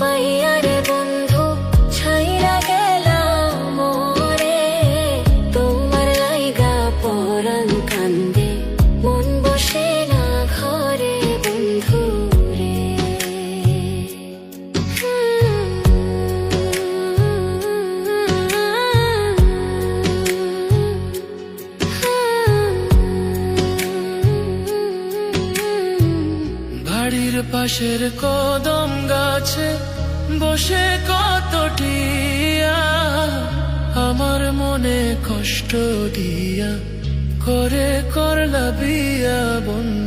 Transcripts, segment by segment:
पहिया পাশের কদম গাছে বসে কতটি আমার মনে কষ্ট দিয়া করে করলা বিয়া বন্ধু।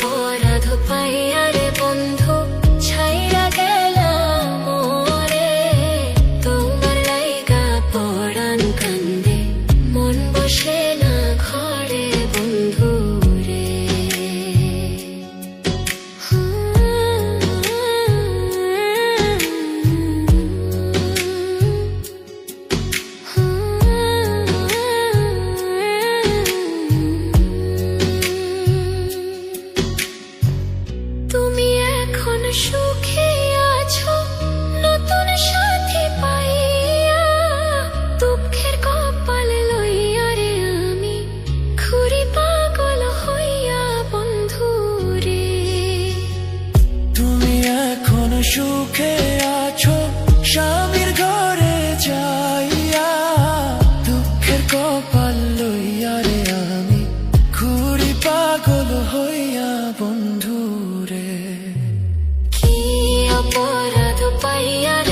por a tu país enamorado para